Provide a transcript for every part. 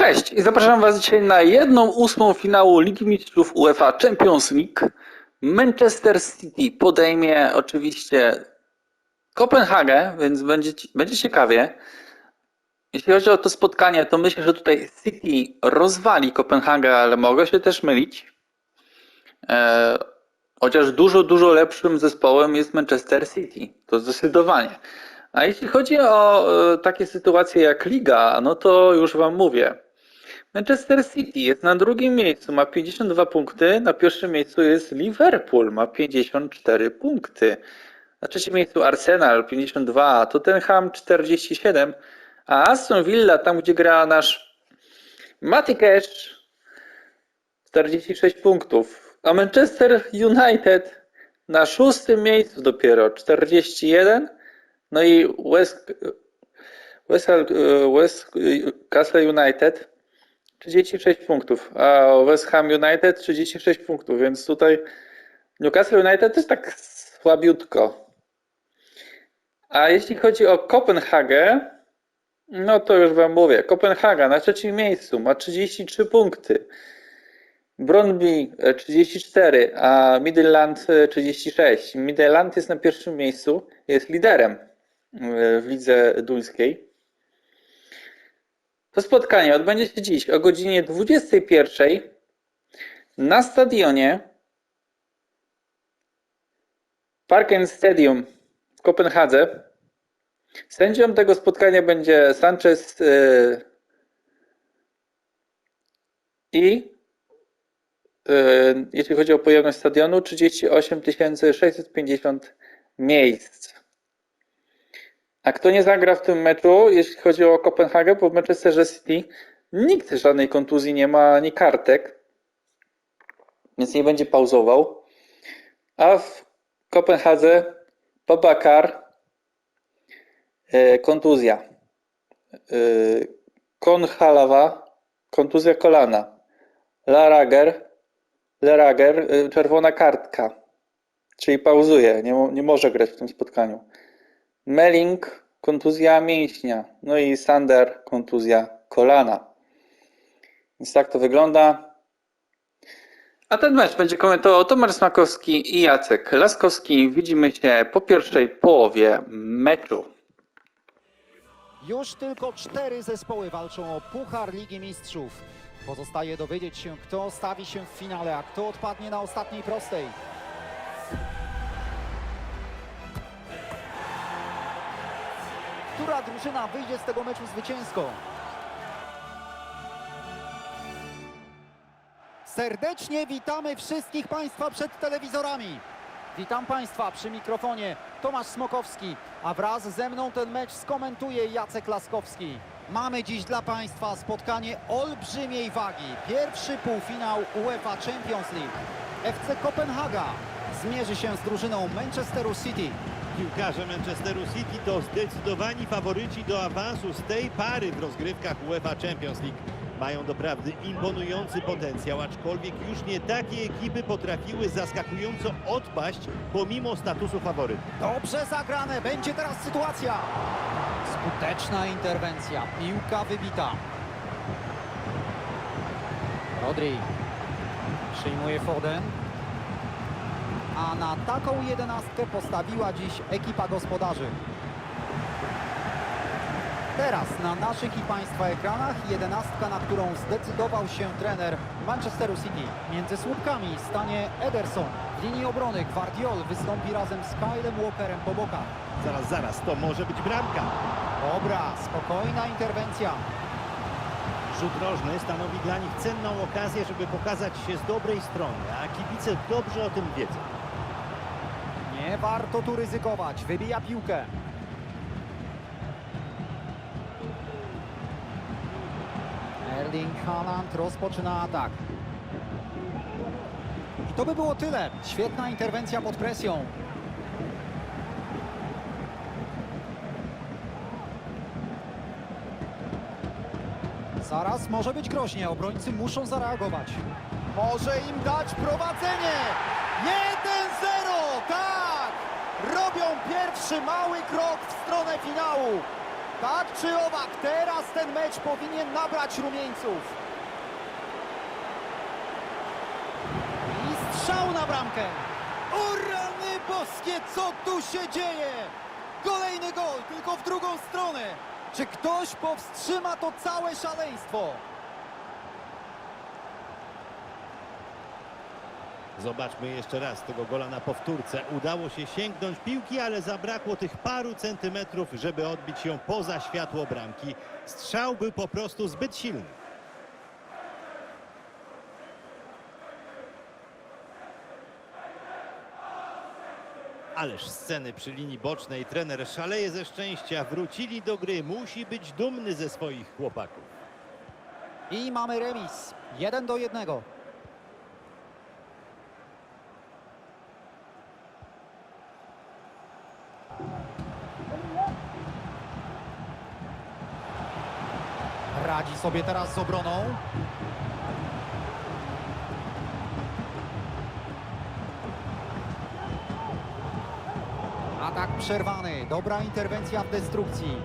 Cześć i zapraszam Was dzisiaj na jedną ósmą finału Ligi Mistrzów UEFA Champions League. Manchester City podejmie oczywiście Kopenhagę, więc będzie, będzie ciekawie. Jeśli chodzi o to spotkanie, to myślę, że tutaj City rozwali Kopenhagę, ale mogę się też mylić. E, chociaż dużo, dużo lepszym zespołem jest Manchester City. To zdecydowanie. A jeśli chodzi o e, takie sytuacje jak Liga, no to już Wam mówię. Manchester City jest na drugim miejscu, ma 52 punkty. Na pierwszym miejscu jest Liverpool, ma 54 punkty. Na trzecim miejscu Arsenal 52, Tottenham 47, a Aston Villa, tam gdzie gra nasz Matty Cash, 46 punktów. A Manchester United na szóstym miejscu dopiero 41. No i West, West, West Castle United 36 punktów, a West Ham United 36 punktów, więc tutaj Newcastle United też tak słabiutko. A jeśli chodzi o Kopenhagę, no to już Wam mówię. Kopenhaga na trzecim miejscu ma 33 punkty. Brøndby e, 34, a Midland e, 36. Midland jest na pierwszym miejscu, jest liderem e, w lidze duńskiej. To spotkanie odbędzie się dziś o godzinie 21 na stadionie Parken Stadium w Kopenhadze. Sędzią tego spotkania będzie Sanchez yy, i yy, jeśli chodzi o pojemność stadionu 38 650 miejsc. A kto nie zagra w tym meczu, jeśli chodzi o Kopenhagę, bo w Manchesterze City nikt żadnej kontuzji nie ma, ani kartek, więc nie będzie pauzował. A w Kopenhadze Babakar e, kontuzja. E, Konhalawa kontuzja kolana. Larager, Larager e, czerwona kartka, czyli pauzuje, nie, nie może grać w tym spotkaniu. Melling, kontuzja mięśnia. No i Sander, kontuzja kolana. Więc tak to wygląda. A ten mecz będzie komentował Tomasz Smakowski i Jacek Laskowski. Widzimy się po pierwszej połowie meczu. Już tylko cztery zespoły walczą o Puchar Ligi Mistrzów. Pozostaje dowiedzieć się, kto stawi się w finale, a kto odpadnie na ostatniej prostej. Która drużyna wyjdzie z tego meczu zwycięsko? Serdecznie witamy wszystkich Państwa przed telewizorami. Witam Państwa przy mikrofonie Tomasz Smokowski, a wraz ze mną ten mecz skomentuje Jacek Laskowski. Mamy dziś dla Państwa spotkanie olbrzymiej wagi. Pierwszy półfinał UEFA Champions League. FC Kopenhaga zmierzy się z drużyną Manchesteru City. Piłkarze Manchesteru City to zdecydowani faworyci do awansu z tej pary w rozgrywkach UEFA Champions League. Mają doprawdy imponujący potencjał, aczkolwiek już nie takie ekipy potrafiły zaskakująco odpaść pomimo statusu faworyta. Dobrze zagrane, będzie teraz sytuacja. Skuteczna interwencja, piłka wybita. Rodri przyjmuje Foden. A na taką jedenastkę postawiła dziś ekipa gospodarzy. Teraz na naszych i Państwa ekranach jedenastka, na którą zdecydował się trener Manchesteru City. Między słupkami stanie Ederson. W linii obrony Guardiol wystąpi razem z Kylem Walkerem po bokach. Zaraz, zaraz, to może być bramka. Dobra, spokojna interwencja. Rzut rożny stanowi dla nich cenną okazję, żeby pokazać się z dobrej strony, a kibice dobrze o tym wiedzą. Nie warto tu ryzykować. Wybija piłkę. Erling Haaland rozpoczyna atak. I to by było tyle. Świetna interwencja pod presją. Zaraz może być groźnie. Obrońcy muszą zareagować. Może im dać prowadzenie. 1-0. Tak! Robią pierwszy mały krok w stronę finału. Tak czy owak, teraz ten mecz powinien nabrać rumieńców. I strzał na bramkę. O rany boskie, co tu się dzieje? Kolejny gol, tylko w drugą stronę. Czy ktoś powstrzyma to całe szaleństwo? Zobaczmy jeszcze raz tego gola na powtórce. Udało się sięgnąć piłki, ale zabrakło tych paru centymetrów, żeby odbić ją poza światło bramki. Strzał był po prostu zbyt silny. Ależ sceny przy linii bocznej. Trener szaleje ze szczęścia. Wrócili do gry. Musi być dumny ze swoich chłopaków. I mamy remis. 1 do 1. sobie teraz z obroną. Atak przerwany. Dobra interwencja w destrukcji.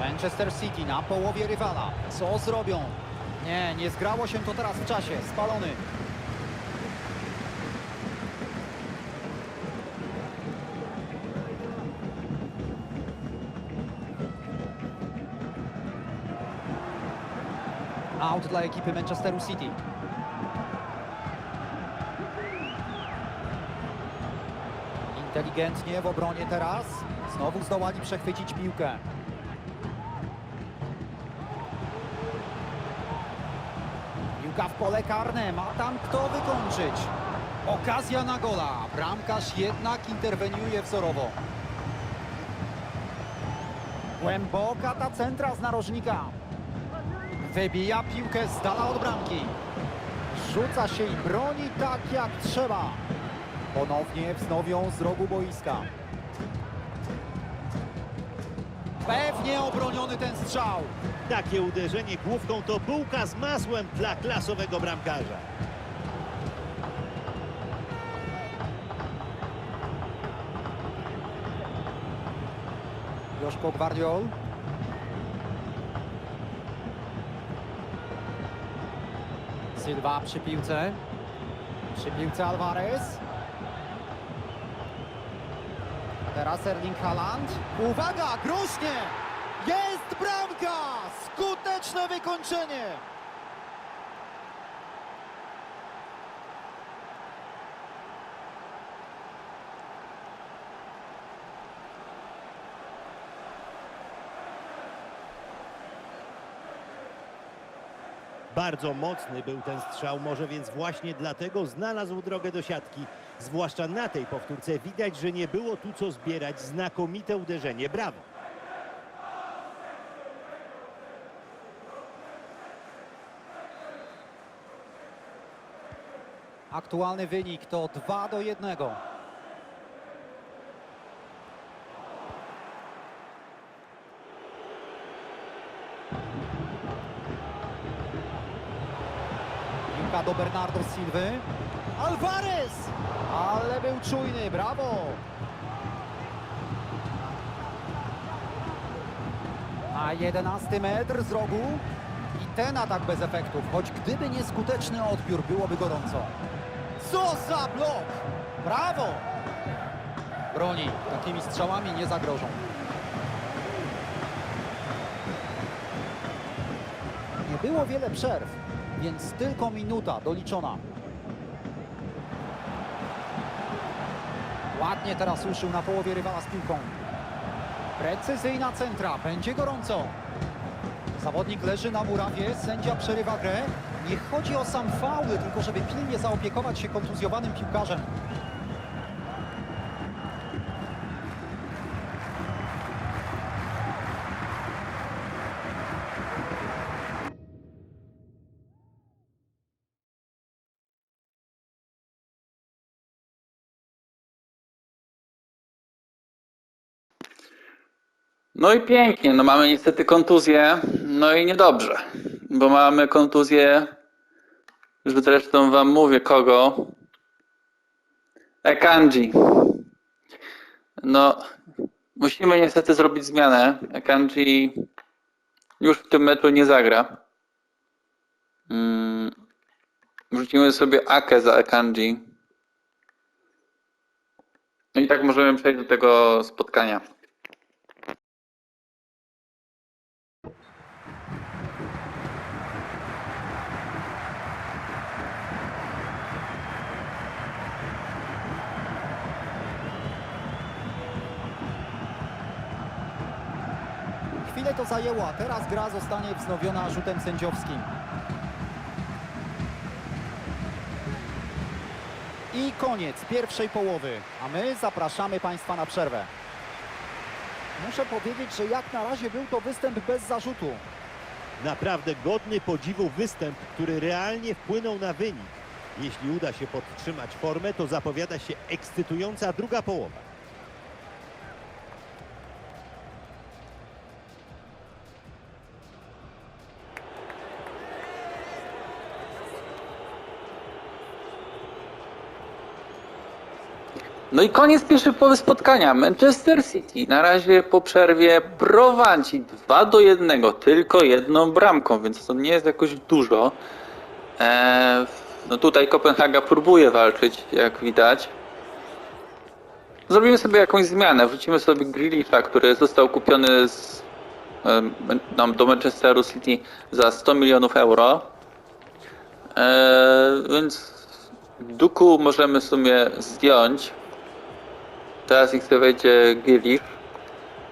Manchester City na połowie rywala. Co zrobią? Nie, nie zgrało się to teraz w czasie. Spalony. Out dla ekipy Manchesteru City. Inteligentnie w obronie teraz. Znowu zdołali przechwycić piłkę. Piłka w pole karne, ma tam kto wykończyć. Okazja na gola. Bramkarz jednak interweniuje wzorowo. Głęboka ta centra z narożnika. Wybija piłkę z dala od bramki. Rzuca się i broni tak jak trzeba. Ponownie wznowią z rogu boiska. Pewnie obroniony ten strzał. Takie uderzenie główką to bułka z masłem dla klasowego bramkarza. Joszko Gwardiol. Silva przy piłce. Przy piłce Alvarez. Teraz Erling Haaland. Uwaga, groźnie! Jest bramka! Skuteczne wykończenie! Bardzo mocny był ten strzał, może więc właśnie dlatego znalazł drogę do siatki. Zwłaszcza na tej powtórce widać, że nie było tu co zbierać. Znakomite uderzenie, brawo. Aktualny wynik to 2 do 1. Do Bernardo Silwy. Alvarez! Ale był czujny, brawo! Na 11 metr z rogu. I ten atak bez efektów, choć gdyby nieskuteczny odbiór, byłoby gorąco. Co za blok! Brawo! Broni, takimi strzałami nie zagrożą. Nie było wiele przerw, więc tylko minuta doliczona. Ładnie teraz uszył na połowie rywala z piłką. Precyzyjna centra, będzie gorąco. Zawodnik leży na murawie, sędzia przerywa grę. Nie chodzi o sam fauły, tylko żeby pilnie zaopiekować się kontuzjowanym piłkarzem. No i pięknie, no mamy niestety kontuzję, no i niedobrze, bo mamy kontuzję, że zresztą wam mówię kogo. Ekanji. No, musimy niestety zrobić zmianę. Ekanji już w tym meczu nie zagra. Mm, Wrzucimy sobie Akę za Ekanji. No i tak możemy przejść do tego spotkania. To teraz gra zostanie wznowiona rzutem sędziowskim. I koniec pierwszej połowy, a my zapraszamy Państwa na przerwę. Muszę powiedzieć, że jak na razie był to występ bez zarzutu. Naprawdę godny podziwu występ, który realnie wpłynął na wynik. Jeśli uda się podtrzymać formę, to zapowiada się ekscytująca druga połowa. No i koniec pierwszej spotkania. Manchester City na razie po przerwie prowadzi 2 do 1, tylko jedną bramką, więc to nie jest jakoś dużo. Eee, no tutaj Kopenhaga próbuje walczyć, jak widać. Zrobimy sobie jakąś zmianę. Wrzucimy sobie Grealisha, który został kupiony z, nam do Manchesteru City za 100 milionów euro. Eee, więc Duku możemy w sumie zdjąć. Teraz ich sobie wejdzie Grealish.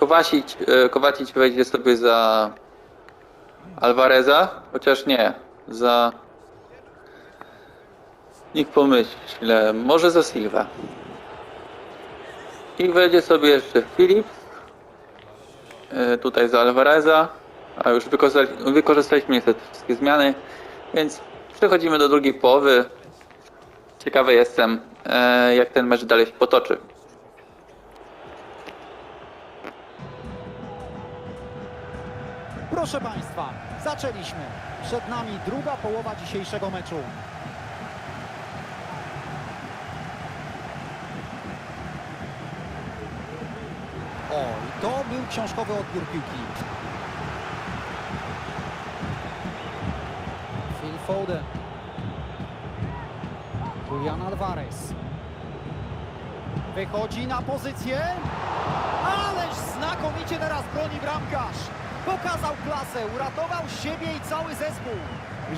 Kowacic, e, Kowacic wejdzie sobie za Alvareza, chociaż nie, za... Niech pomyślę, może za Silva. I wejdzie sobie jeszcze Philips, e, tutaj za Alvareza, a już wykorzystali, wykorzystaliśmy niestety wszystkie zmiany, więc przechodzimy do drugiej połowy. Ciekawy jestem, e, jak ten mecz dalej się potoczy. Proszę Państwa, zaczęliśmy. Przed nami druga połowa dzisiejszego meczu. O, to był książkowy odbiór piłki. Phil Foden. Julian Alvarez. Wychodzi na pozycję. Ależ znakomicie teraz broni bramkarz. Pokazał klasę, uratował siebie i cały zespół.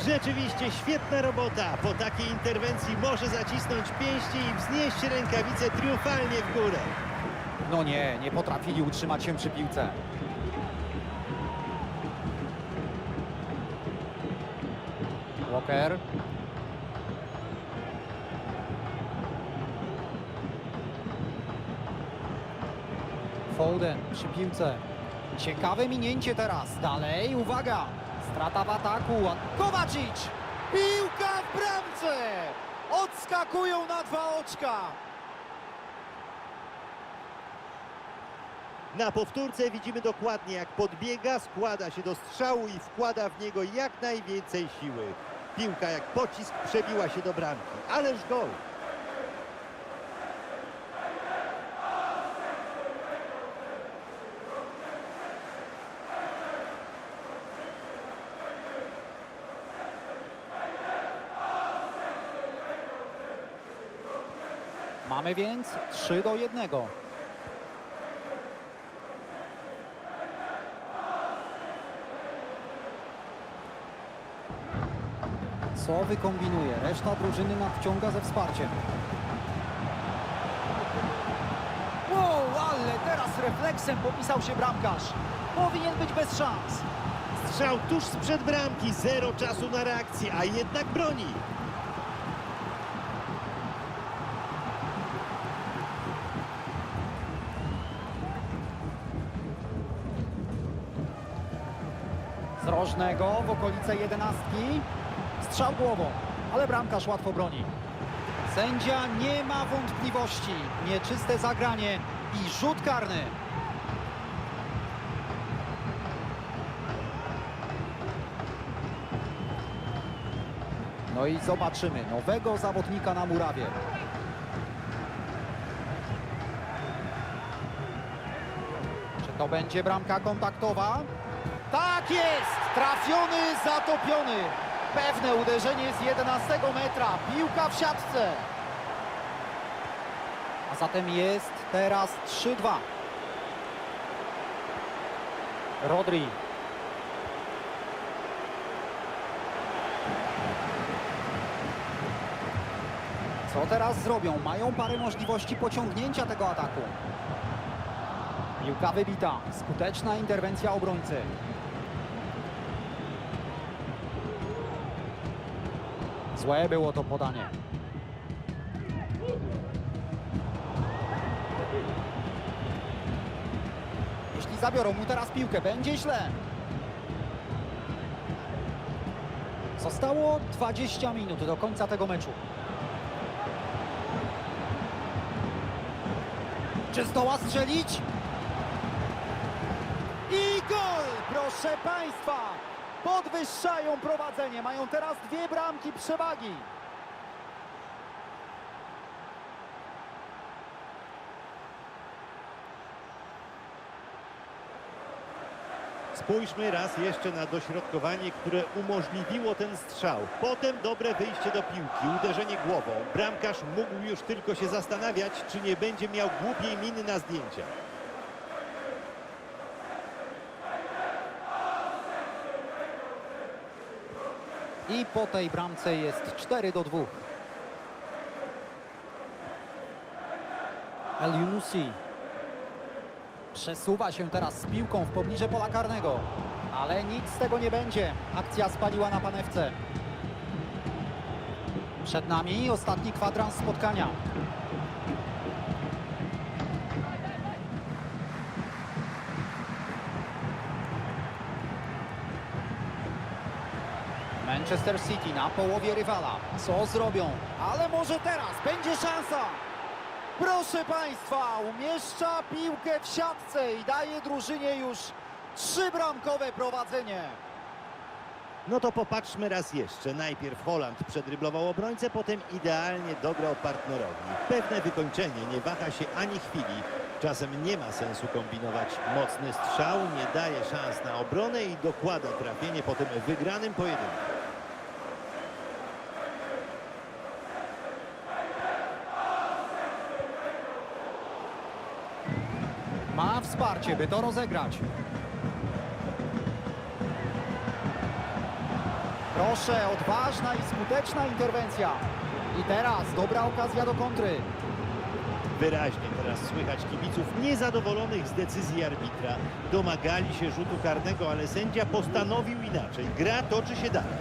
Rzeczywiście świetna robota. Po takiej interwencji może zacisnąć pięści i wznieść rękawice triumfalnie w górę. No nie, nie potrafili utrzymać się przy piłce. Walker. Foden przy piłce. Ciekawe minięcie teraz. Dalej, uwaga. Strata w ataku. Kowacic. Piłka w bramce. Odskakują na dwa oczka. Na powtórce widzimy dokładnie jak podbiega, składa się do strzału i wkłada w niego jak najwięcej siły. Piłka jak pocisk przebiła się do bramki. Ależ gol! Mamy więc 3 do 1. Co wykombinuje? Reszta drużyny nadciąga ze wsparciem. Wow, ale teraz refleksem popisał się bramkarz. Powinien być bez szans. Strzał tuż sprzed bramki, zero czasu na reakcję, a jednak broni. w okolice jedenastki. Strzał głową, ale bramkarz łatwo broni. Sędzia nie ma wątpliwości. Nieczyste zagranie i rzut karny. No i zobaczymy nowego zawodnika na murawie. Czy to będzie bramka kontaktowa? Tak jest! Trafiony, zatopiony. Pewne uderzenie z 11 metra. Piłka w siatce. A zatem jest teraz 3-2. Rodri. Co teraz zrobią? Mają parę możliwości pociągnięcia tego ataku. Piłka wybita. Skuteczna interwencja obrońcy. Złe było to podanie. Jeśli zabiorą mu teraz piłkę, będzie źle. Zostało 20 minut do końca tego meczu. Czy zdoła strzelić? I gol! Proszę Państwa! Podwyższają prowadzenie. Mają teraz dwie bramki przewagi. Spójrzmy raz jeszcze na dośrodkowanie, które umożliwiło ten strzał. Potem dobre wyjście do piłki, uderzenie głową. Bramkarz mógł już tylko się zastanawiać, czy nie będzie miał głupiej miny na zdjęcia. I po tej bramce jest 4 do 2. El Yunusi przesuwa się teraz z piłką w pobliże pola karnego. Ale nic z tego nie będzie. Akcja spaliła na panewce. Przed nami ostatni kwadrans spotkania. Manchester City na połowie rywala. Co zrobią? Ale może teraz będzie szansa. Proszę Państwa, umieszcza piłkę w siatce i daje drużynie już trzybramkowe prowadzenie. No to popatrzmy raz jeszcze. Najpierw Holand przedryblował obrońcę, potem idealnie dograł partnerowi. Pewne wykończenie, nie waha się ani chwili. Czasem nie ma sensu kombinować. Mocny strzał nie daje szans na obronę i dokłada trafienie po tym wygranym pojedynku. Wsparcie, by to rozegrać. Proszę, odważna i skuteczna interwencja. I teraz dobra okazja do kontry. Wyraźnie teraz słychać kibiców niezadowolonych z decyzji arbitra. Domagali się rzutu karnego, ale sędzia postanowił inaczej. Gra toczy się dalej.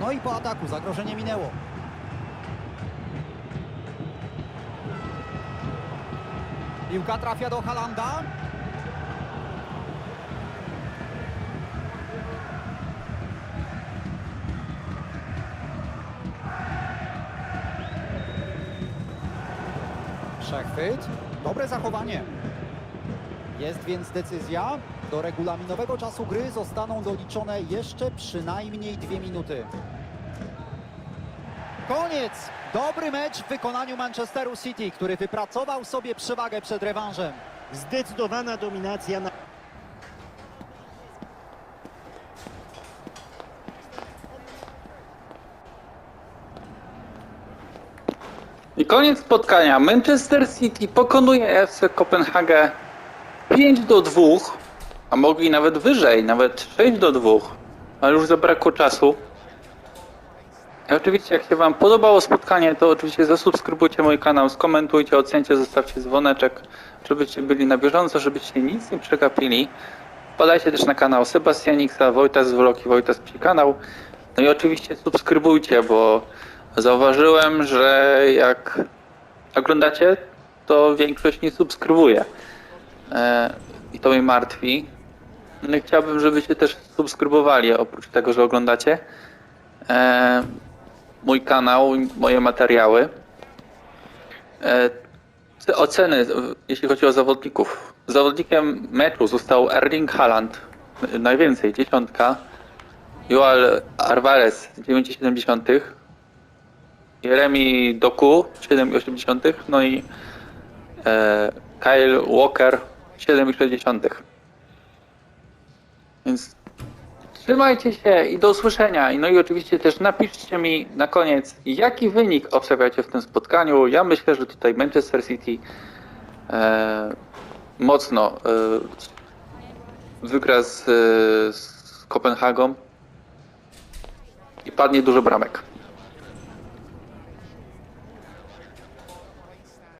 No i po ataku zagrożenie minęło. Piłka trafia do Halanda. Przechwyt. Dobre zachowanie. Jest więc decyzja. Do regulaminowego czasu gry zostaną doliczone jeszcze przynajmniej dwie minuty. Koniec! Dobry mecz w wykonaniu Manchesteru City, który wypracował sobie przewagę przed rewanżem. Zdecydowana dominacja na I koniec spotkania. Manchester City pokonuje FC Kopenhagę 5 do 2, a mogli nawet wyżej, nawet 6 do 2, ale już zabrakło czasu. Oczywiście, jak się Wam podobało spotkanie, to oczywiście zasubskrybujcie mój kanał, skomentujcie, ocencie, zostawcie dzwoneczek, żebyście byli na bieżąco, żebyście nic nie przegapili. Wpadajcie też na kanał Sebastianiksa, Wojtas z Vlogi, Wojtas Psi kanał. No i oczywiście subskrybujcie, bo zauważyłem, że jak oglądacie, to większość nie subskrybuje. E, I to mnie martwi. No i chciałbym, żebyście też subskrybowali, oprócz tego, że oglądacie e, mój kanał, i moje materiały. E, te oceny, jeśli chodzi o zawodników. Zawodnikiem meczu został Erling Haaland, najwięcej, dziesiątka. Joal Arvarez, 9,7. Jeremy Doku 7,8, no i e, Kyle Walker 7,6. Więc trzymajcie się i do usłyszenia. I No i oczywiście też napiszcie mi na koniec, jaki wynik obstawiacie w tym spotkaniu. Ja myślę, że tutaj Manchester City e, mocno e, wygra z, z Kopenhagą i padnie dużo bramek.